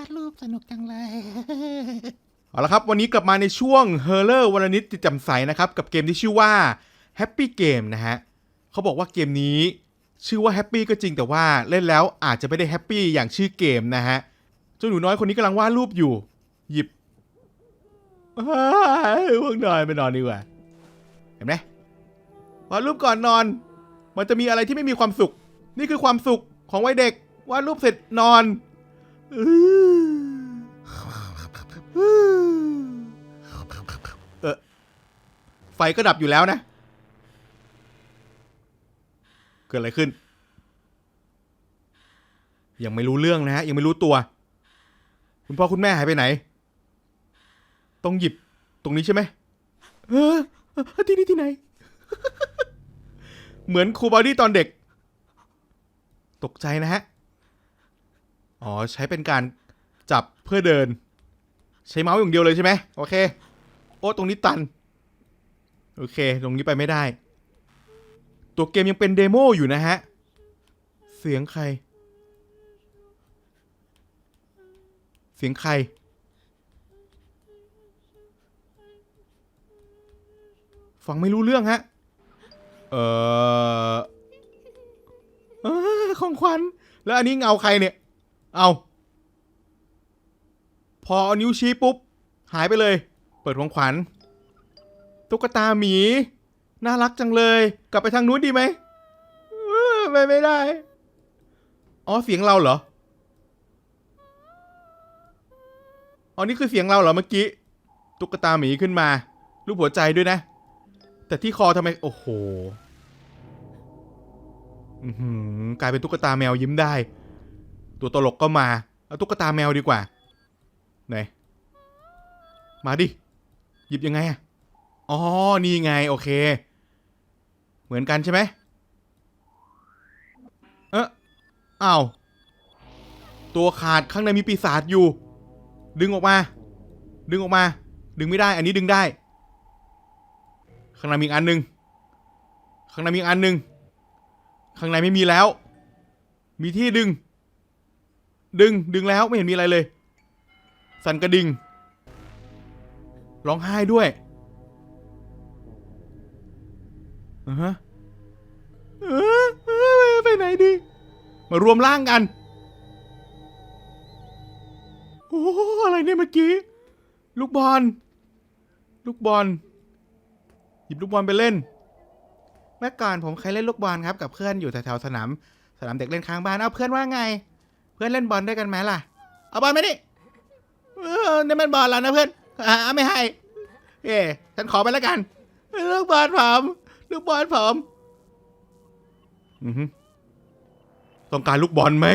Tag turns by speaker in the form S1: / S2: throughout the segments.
S1: าดรูปสนุกจังเลย
S2: เอาละครับ วันนี้กลับมาในช่วงเฮอร์เลอร์วันนิดจิตจำใสนะครับ กับเกมที่ชื่อว่า Happy Game นะฮะเขาบอกว่าเกมนี้ชื่อว่าแฮปปี้ก็จริงแต่ว่าเล่นแล้วอาจจะไม่ได้แฮปปี้อย่างชื่อเกมนะฮะเจ้าหนูน้อยคนนี้กำลังวาดรูปอยู่ หยิบอ้ายพวกนอนไปนอนดีกว่าเห็นไหมวาดรูปก่อนนอน มันจะมีอะไรที่ไม่มีความสุข นี่คือความสุขของวัยเด็กวาดรูปเสร็จนอน เออไฟก็ดับอยู่แล้วนะ เกิดอะไรขึ้น ยังไม่รู้เรื่องนะฮะ ยังไม่รู้ตัว คุณพ่อคุณแม่หายไปไหน ต้องหยิบตรงนี้ใช่ไหมเออเออที่นี่ที่ไหน เหมือนครูบอดี้ตอนเด็ก ตกใจนะฮะ อ๋อ ใช้เป็นการจับเพื่อเดิน ใช้เมาส์อย่างเดียวเลยใช่ไหมโอเค โอ้ตรงนี้ตัน โอเค ตรงนี้ไปไม่ได้ ตัวเกมยังเป็นเดโมอยู่นะฮะ เสียงใคร เสียงใครฟังไม่รู้เรื่องฮะ เออเออของขวัญ แล้วอันนี้เงาใครเนี่ย เอาพอเอานิ้วชี้ปุ๊บ หายไปเลย เปิดของขวัญ ตุ๊กตาหมี น่ารักจังเลย กลับไปทางนู้นดีไหมไปไม่ได้ อ๋อเสียงเราเหรอ อ๋อนี่คือเสียงเราเหรอเมื่อกี้ ตุ๊กตาหมีขึ้นมา รูปหัวใจด้วยนะ แต่ที่คอทำไม โอ้โหหือกลายเป็นตุ๊กตาแมวยิ้มได้ ตัวตลกก็มา เอาตุ๊กตาแมวดีกว่า ไหน มาดิ หยิบยังไงอะอ๋อ นี่ไง โอเค เหมือนกันใช่ไหม เอ๊ะอ้าว ตัวขาดข้างในมีปีศาจอยู่ ดึงออกมา ดึงออกมา ดึงไม่ได้ อันนี้ดึงได้ ข้างในมีอีกอันหนึ่งข้างในมีอีกอันหนึ่งข้างในไม่มีแล้ว มีที่ดึง ดึงดึงแล้วไม่เห็นมีอะไรเลย สั่นกระดิ่งร้องไห้ด้วยอือฮะเออเออไปไหนดี มารวมร่างกัน โอ้อะไรเนี่ยเมื่อกี้ ลูกบอล ลูกบอล หยิบลูกบอลไปเล่น เมื่อก่อนผมเคยเล่นลูกบอลครับกับเพื่อนอยู่แถวๆสนาม สนามเด็กเล่นข้างบ้าน เอาเพื่อนว่าไง พื่อนเล่นบอลด้วยกันไหมล่ะ เอาบอลมาดิเออนี่มันบอลแล้วนะเพื่อนอ่าไม่ให้ เอ้ฉันขอไปแล้วกันลูกบอลผมลูกบอลผมอือฮึต้องการลูกบอลไหม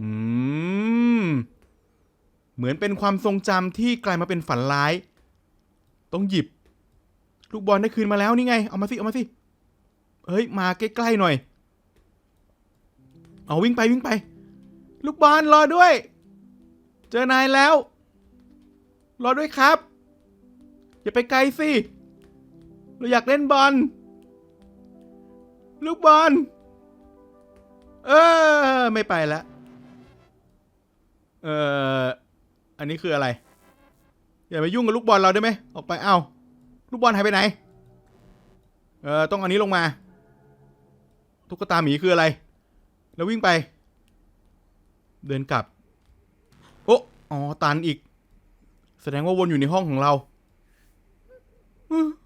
S2: อืม เหมือนเป็นความทรงจำที่กลายมาเป็นฝันร้าย ต้องหยิบ ลูกบอลได้คืนมาแล้วนี่ไง เอามาสิ เอามาสิ เฮ้ย มาใกล้ๆหน่อย เอาวิ่งไปวิ่งไป ลูกบอลรอด้วย เจอนายแล้ว รอด้วยครับ อย่าไปไกลสิ เราอยากเล่นบอล ลูกบอล เออ ไม่ไปล้วเอออันนี้คืออะไร อย่าไปยุ่งกับลูกบอลเราได้ไหม ออกไป เอ้า ลูกบอลหายไปไหน เออ ต้องอันนี้ลงมา ตุ๊กตาหมีคืออะไร แล้ววิ่งไป เดินกลับ โอ้อ๋อ ตันอีก แสดงว่าวนอยู่ในห้องของเรา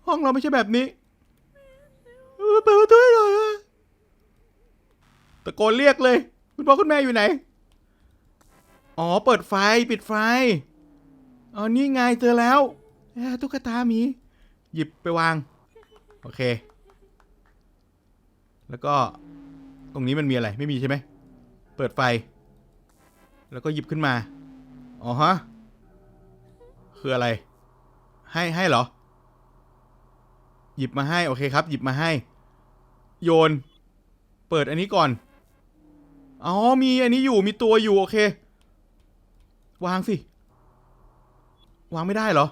S2: ห้องเราไม่ใช่แบบนี้เปิดประตูให้หน่อยอะตะโกนเรียกเลย คุณพ่อคุณแม่อยู่ไหน อ๋อ เปิดไฟปิดไฟ อ๋อ นี่ไงเจอแล้วตุ๊กตาหมี หยิบไปวาง โอเค แล้วก็ ตรงนี้มันมีอะไรไม่มีใช่ไหม เปิดไฟ แล้วก็หยิบขึ้นมา อ๋อฮะ คืออะไร ให้ให้เหรอ หยิบมาให้ โอเคครับ หยิบมาให้ โยน เปิดอันนี้ก่อน อ๋อ มีอันนี้อยู่ มีตัวอยู่ โอเค วางสิ วางไม่ได้เหรอ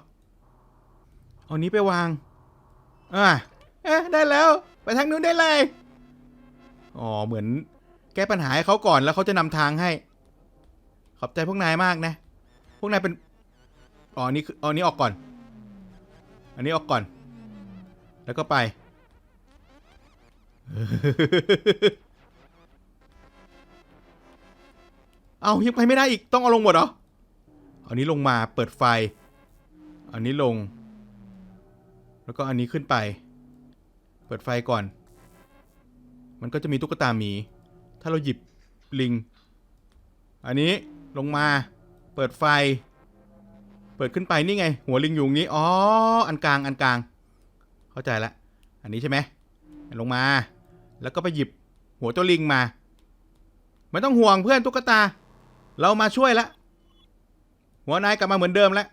S2: เอานี้ไปวาง อ่าเอ๊ะได้แล้ว ไปทางนู้นได้เลย อ๋อเหมือนแก้ปัญหาให้เขาก่อนแล้วเขาจะนำทางให้ ขอบใจพวกนายมากนะ พวกนายเป็นอ๋อนี่คืออ๋อนี่ออกก่อน อันนี้ออกก่อน แล้วก็ไป เอายังไปไม่ได้อีกต้องเอาลงหมดเหรออันนี้ลงมาเปิดไฟ อันนี้ลง แล้วก็อันนี้ขึ้นไป เปิดไฟก่อน มันก็จะมีตุ๊กตาหมี ถ้าเราหยิบลิง อันนี้ลงมาเปิดไฟ เปิดขึ้นไปนี่ไง หัวลิงอยู่นี้อ๋ออันกลางอันกลาง เข้าใจละ อันนี้ใช่ไหมลงมา แล้วก็ไปหยิบหัวเจ้าลิงมา ไม่ต้องห่วงเพื่อนตุ๊กตา เรามาช่วยละหัวนายกลับมาเหมือนเดิมแล้ว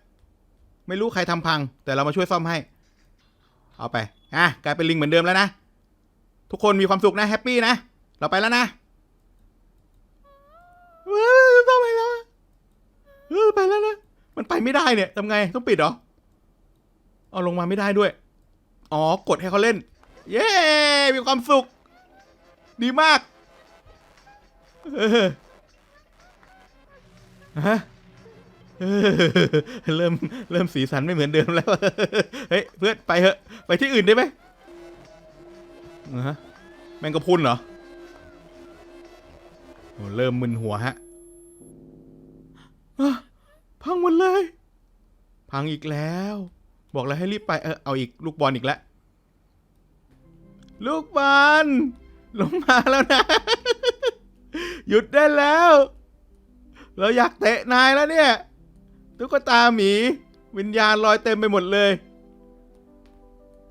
S2: ไม่รู้ใครทำพัง แต่เรามาช่วยซ่อมให้ เอาไป อะ กลายเป็นลิงเหมือนเดิมแล้วนะ ทุกคนมีความสุขนะแฮปปี้นะ เราไปแล้วนะว้ยต้องไปแล้วเออไปแล้วนะ มันไปไม่ได้เนี่ยทำไงต้องปิดเหรอ เอาลงมาไม่ได้ด้วย อ๋อกดให้เขาเล่น เย้ มีความสุข ดีมากเออฮะเริ่มเริ่มสีสันไม่เหมือนเดิมแล้ว เฮ้ยเพื่อนไปเถอะ ไปที่อื่นได้ไหม ฮะแมงกะพุนเหรอเริ่มมึนหัวฮะอะพังหมดเลย พังอีกแล้ว บอกแล้วให้รีบไปเออเอาอีกลูกบอลอีกแล้วลูกบอลลงมาแล้วนะ หยุดได้แล้ว เราอยากเตะนายแล้วเนี่ยตุ๊กตาหมี วิญญาณลอยเต็มไปหมดเลย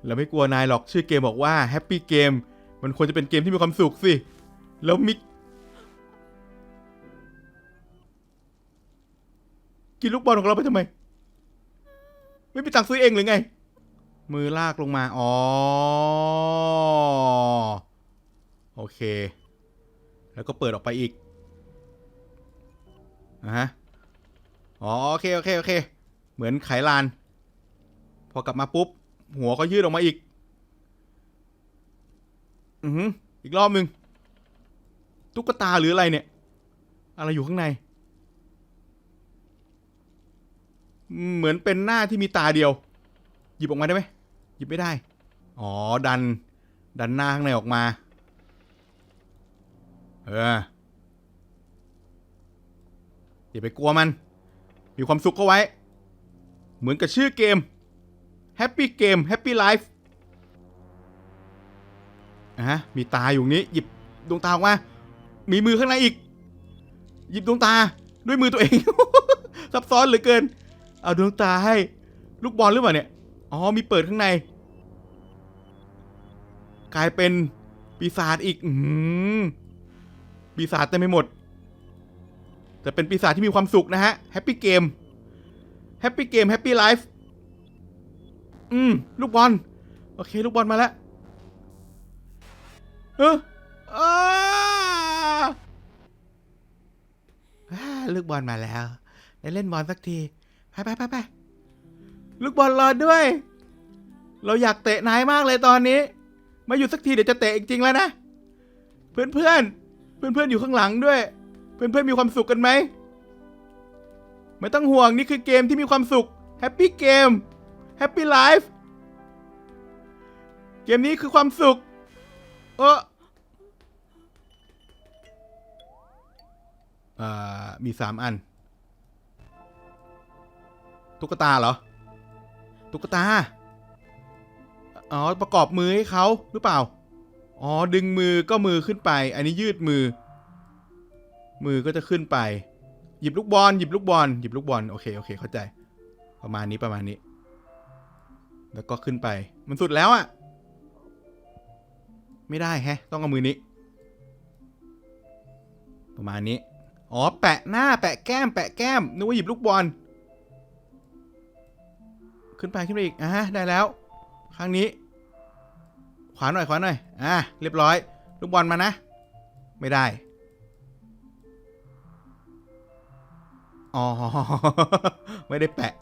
S2: เราไม่กลัวนายหรอกชื่อเกมบอกว่าแฮปปี้เกมมันควรจะเป็นเกมที่มีความสุขสิ แล้วมิกกินลูกบอลของเราไปทำไม ไม่มีตังซื้อเองหรือไง มือลากลงมา อ๋อ โอเค แล้วก็เปิดออกไปอีกอะฮะอ๋อโอเค โอเค โอเค เหมือนไขลาน พอกลับมาปุ๊บ หัวก็ยืดออกมาอีก อืออีกรอบหนึ่งตุ๊กตาหรืออะไรเนี่ย อะไรอยู่ข้างใน เหมือนเป็นหน้าที่มีตาเดียว หยิบออกมาได้ไหมหยิบไม่ได้ อ๋อ ดัน ดันหน้าข้างในออกมา เอออย่าไปกลัวมัน มีความสุขเข้าไว้ เหมือนกับชื่อเกม Happy Game Happy Life อะฮะมีตาอยู่นี้ หยิบดวงตาออกมา มีมือข้างในอีก หยิบดวงตาด้วยมือตัวเอง ซับซ้อนเหลือเกิน เอาดวงตาให้ ลูกบอลหรือเปล่าเนี่ย อ๋อ มีเปิดข้างใน กลายเป็นปีศาจอีก อืมปีศาจเต็มไปหมด แต่เป็นปีศาจที่มีความสุขนะฮะ แฮปปี้เกม แฮปปี้เกม แฮปปี้ไลฟ์ อืม ลูกบอล โอเค ลูกบอลมาแล้วเอออาอ่าลูกบอลมาแล้ว ได้เล่นบอลสักที ไปไปไปไปลูกบอลรอด้วย เราอยากเตะนายมากเลยตอนนี้ มาอยู่สักทีเดี๋ยวจะเตะจริงๆแล้วนะ เพื่อนเพื่อนเพื่อนเพื่อนๆอยู่ข้างหลังด้วย เพื่อนเพื่อนๆมีความสุขกันไหม ไม่ต้องห่วงนี่คือเกมที่มีความสุขแฮปปี้เกม แฮปปี้ไลฟ์เกมนี้คือความสุข เอออ่ามีสามอัน ตุ๊กตาเหรอ ตุ๊กตา อ๋อ ประกอบมือให้เขาหรือเปล่า อ๋อ ดึงมือก็มือขึ้นไป อันนี้ยืดมือ มือก็จะขึ้นไป หยิบลูกบอล หยิบลูกบอล หยิบลูกบอล โอเค โอเค เข้าใจ ประมาณนี้ ประมาณนี้ แล้วก็ขึ้นไป มันสุดแล้วอะไม่ได้แฮะ ต้องเอามือนี้ ประมาณนี้ อ๋อ แปะหน้า แปะแก้ม แปะแก้ม นึกว่าหยิบลูกบอล ขึ้นไปขึ้นไปอีก อะได้แล้วข้งนี้ ขวาหน่อย ขวาหน่อย อะ เรียบร้อย ลูกบอลมานะ ไม่ได้ อ๋อ ไม่ได้แปะ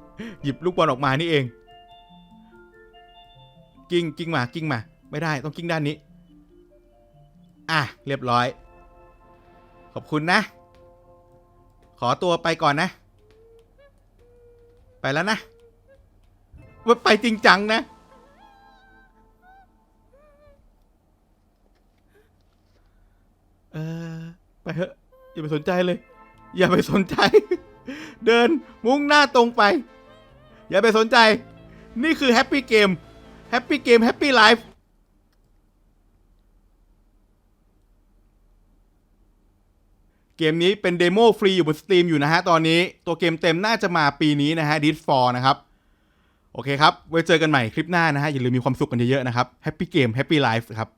S2: หยิบลูกบอลออกมานี่เอง กิ้งกิ้งมากิ้งมา ไม่ได้ต้องกิ้งด้านนี้ อะเรียบร้อย ขอบคุณนะ ขอตัวไปก่อนนะ ไปแล้วนะว่าไปจริงจังนะ เออไปเถอะอย่าไปสนใจเลย อย่าไปสนใจ เดินมุ่งหน้าตรงไป อย่าไปสนใจ นี่คือแฮปปี้เกม แฮปปี้เกมแฮปปี้ไลฟ์เกมนี้เป็นเดโมฟรีอยู่บนสตรีมอยู่นะฮะตอนนี้ตัวเกมเต็มน่าจะมาปีนี้นะฮะดิสฟอร์นะครับ โอเคครับ ไว้เจอกันใหม่คลิปหน้านะฮะ อย่าลืมมีความสุขกันเยอะๆนะครับแฮปปี้เกมแฮปปี้ไลฟ์ครับ